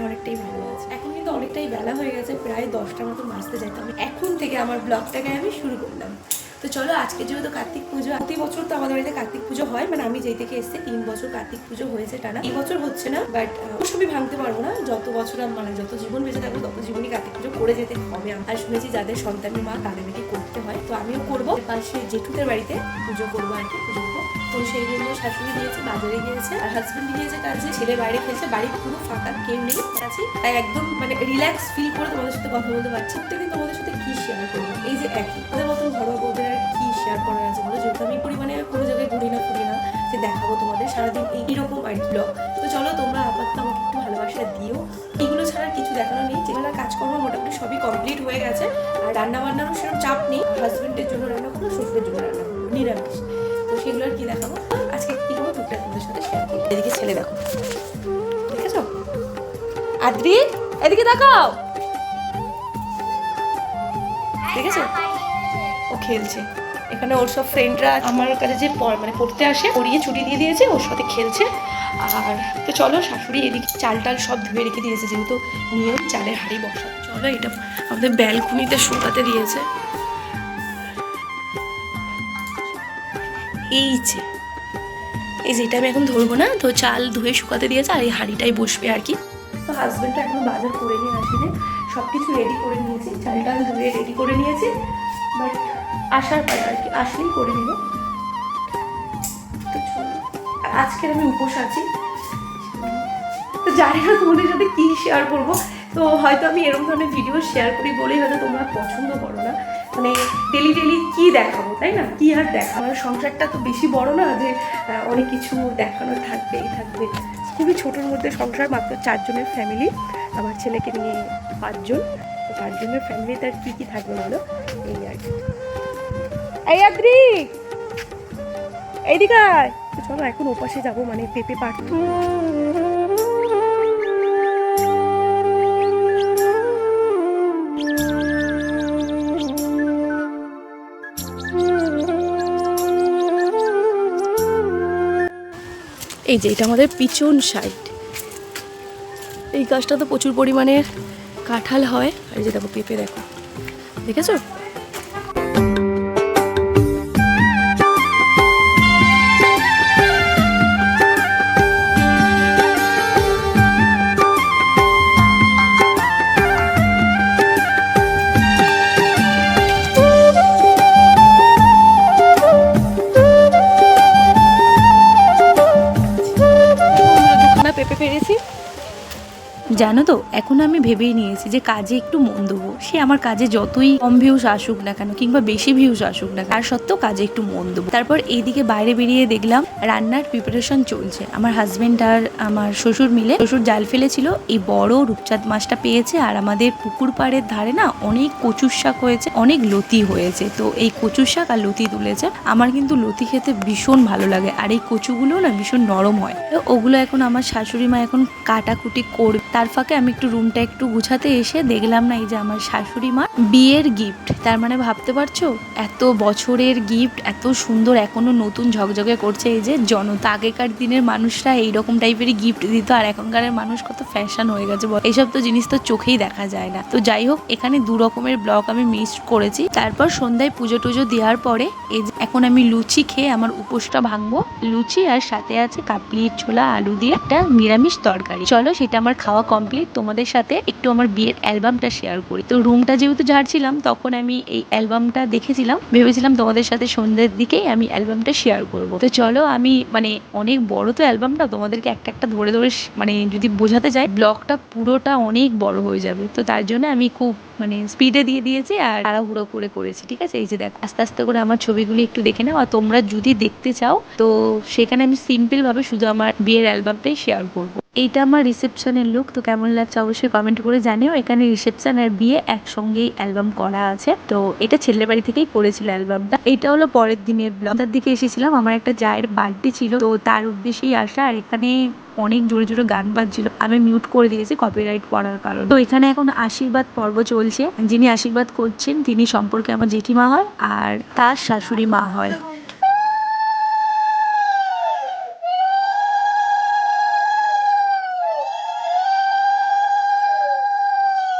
আমি অনেকটাই ভালো আছি। এখন কিন্তু অনেকটাই বেলা হয়ে গেছে, প্রায় দশটা মতো বাজতে যাইতে আমি এখন থেকে আমার ব্লগটাকে আমি শুরু করলাম। তো চলো, আজকে যেহেতু কার্তিক পুজো, প্রতি বছর তো আমাদের বাড়িতে কার্তিক পুজো হয় মানে আমি যেই থেকে এসেছি, তিন বছর কার্তিক পুজো হয়েছে টানা। এই বছর হচ্ছে না বাট অবশ্যই ভাঙতে পারব না। যত বছর মানে যত জীবন বেঁচে থাকব, তত জীবনই কার্তিক পুজো করে যেতে হবে। আর শুনেছি যাদের সন্তানের মা তাদের নাকি করতে হয়, তো আমিও করব। পাশে জেঠুদের বাড়িতে পুজো করব আর কি, পুজো করব। তো সেই জন্য শাশুড়ি দিয়েছে, বাজারে গিয়েছে, আর হাজবেন্ড গিয়েছে কাজে ছেলে বাইরে খেয়েছে বাড়ি পুরো ফাঁকা, কেউ নেই আছি? তাই একদম মানে রিল্যাক্স ফিল করে তোমাদের সাথে কথা বলতে পারছি। প্রত্যেকদিন তোমাদের সাথে কি শেয়ার করব? এই যে একই। ওদের মতন ঘরোয়া বউদের আর কি শেয়ার করার আছে বলো? যেহেতু আমি পরিমাণে কোনো জায়গায় ঘুরি না, ফুরি না, যে দেখাবো তোমাদের। সারাদিন এইরকম আর কি ব্লগ তো চলো, তোমরা আপাতত আমাকে একটু ভালোবাসা দিও। এগুলো ছাড়া কিছু দেখানো নেই। যেগুলো কাজকর্ম মোটামুটি সবই কমপ্লিট হয়ে গেছে। আর রান্না বান্নারও সেরকম চাপ নেই। হাজবেন্ডের জন্য রান্না করব শ্বশুরের জন্য রান্না করব নিরামিষ। সেগুলো আর কি দেখাবো? আজকে কি করব? টুকটা তোমাদের সাথে শেয়ার এদিকে ছেলে দেখো। দেখেছ? আদ্রি, এদিকে দেখাও। দেখেছ? ও খেলছে। এখানে ওর সব ফ্রেন্ডরা আমার কাছে যে মানে পড়তে আসে, পড়িয়ে ছুটি দিয়ে দিয়েছে, ওর সাথে খেলছে। আর তো চলো, শাশুড়ি এদিকে চাল টাল সব ধুয়ে রেখে দিয়েছে, যেহেতু নিয়ম, চালের হাঁড়ি বসা চলো, এটা আমাদের ব্যালকনিতে শুকাতে দিয়েছে। এই যে এই যে এটা আমি এখন ধরবো না, তো চাল ধুয়ে শুকাতে দিয়েছে আর এই হাঁড়িটাই বসবে আর কি। তো হাজব্যান্ডটা এখন বাজার করে নিয়ে আসিনি সব কিছু রেডি করে নিয়েছি চাল টাল ধুয়ে রেডি করে নিয়েছি বাট আসার পরে আর কি, আসলেই করে নেব। আজকের আমি উপোস আছি। তো জানি না তোমাদের সাথে কী শেয়ার করব, তো হয়তো আমি এরকম ধরনের ভিডিও শেয়ার করি বলেই হয়তো তোমরা পছন্দ করো না। মানে ডেলি ডেলি কি দেখাবো, তাই না? কি আর দেখা আমার সংসারটা তো বেশি বড় না যে অনেক কিছু দেখানোর থাকবে থাকবে। খুবই ছোটোর মধ্যে সংসার, মাত্র চারজনের ফ্যামিলি আমার ছেলেকে নিয়ে পাঁচজন। তো পাঁচজনের ফ্যামিলিতে আর কী কী থাকবে বলো? এই আর কি। এই এইদিকে। চলো, এখন ওপাশে যাব মানে পেঁপে পাড়তে। এই যে, এটা আমাদের পিছন সাইড এই গাছটা তো প্রচুর পরিমাণে কাঁঠাল হয়। আর যে দেখো, পেঁপে দেখো। দেখেছ? জানো তো, এখন আমি ভেবেই নিয়েছি যে কাজে একটু মন দেবো। সে আমার কাজে যতই কম ভিউস আসুক না কেন, কিংবা বেশি ভিউস আসুক না তার সত্ত্বেও কাজে একটু মন দেবো। তারপর এইদিকে বাইরে বেরিয়ে দেখলাম, রান্নার প্রিপারেশন চলছে। আমার হাজবেন্ড আর আমার শ্বশুর মিলে, শ্বশুর জাল ফেলেছিল, এই বড় রূপচাঁদ মাছটা পেয়েছে, আর আমাদের পুকুর পাড়ের ধারে না অনেক কচুর শাক হয়েছে, অনেক লতি হয়েছে। তো এই কচুর শাক আর লতি তুলেছে, আমার কিন্তু লতি খেতে ভীষণ ভালো লাগে, আর এই কচুগুলো না ভীষণ নরম হয়। ওগুলো এখন আমার শাশুড়ি মা এখন কাটাকুটি করবে তার ফাঁকে আমি একটু রুমটা একটু গুছাতে এসে দেখলাম না এই যে আমার শাশুড়ি মা বিয়ের গিফট তার মানে ভাবতে পারছ? এত বছরের গিফট এত সুন্দর এখনও নতুন ঝকঝকে করছে এই যে জনতা। আগেকার দিনের মানুষরা এইরকম টাইপেরই গিফট দিত আর এখনকারের মানুষ কত ফ্যাশন হয়ে গেছে। এইসব তো জিনিস তো চোখেই দেখা যায় না। তো যাই হোক, এখানে দু রকমের ব্লগ আমি মিস করেছি। তারপর সন্ধ্যায় পুজো টুজো দেওয়ার পরে এই যে এখন আমি লুচি খেয়ে আমার উপোসটা ভাঙবো। লুচি আর সাথে আছে কাপলির ছোলা, আলু দিয়ে একটা নিরামিষ তরকারি। চলো সেটা আমার খাওয়া কমপ্লিট তোমাদের সাথে একটু আমার বিয়ের অ্যালবামটা শেয়ার করি। তো রুমটা যেহেতু ঝাড়ছিলাম, তখন আমি এই অ্যালবামটা দেখেছিলাম। ভেবেছিলাম তোমাদের সাথে সন্ধ্যের দিকেই আমি অ্যালবামটা শেয়ার করব। তো চলো আমি মানে অনেক বড় তো অ্যালবামটা তোমাদেরকে একটা একটা ধরে ধরে মানে যদি বোঝাতে যাই ব্লগটা পুরোটা অনেক বড় হয়ে যাবে। তো তার জন্য আমি খুব মানে স্পিডে দিয়ে দিয়েছি আর তাড়াহুড়ো করে করেছি, ঠিক আছে? এই যে দেখ, আস্তে আস্তে করে আমার ছবিগুলি একটু দেখে নাও। আর তোমরা যদি দেখতে চাও, তো সেখানে আমি সিম্পল ভাবে শুধু আমার বিয়ের অ্যালবামটাই শেয়ার করব। এইটা আমার রিসেপশনের লুক তো কেমন লাগছে অবশ্যই কমেন্ট করে জানিও। এখানে রিসেপশন আর বিয়ে একসঙ্গেই অ্যালবাম করা আছে। তো এটা ছেলের বাড়ি থেকেই করেছিল অ্যালবামটা এটা হলো পরের দিনের ব্লগ তার দিকে এসেছিলাম, আমার একটা জায়ের বার্থডে ছিল, তো তার উদ্দেশ্যেই আসা। আর এখানে অনেক জোরে জোরে গান বাজছিল। আমি মিউট করে দিয়েছি কপিরাইট পড়ার কারণে। তো এখানে এখন আশীর্বাদ পর্ব চলছে। যিনি আশীর্বাদ করছেন, তিনি সম্পর্কে আমার জেঠিমা হয় আর তার শাশুড়ি মা হয়।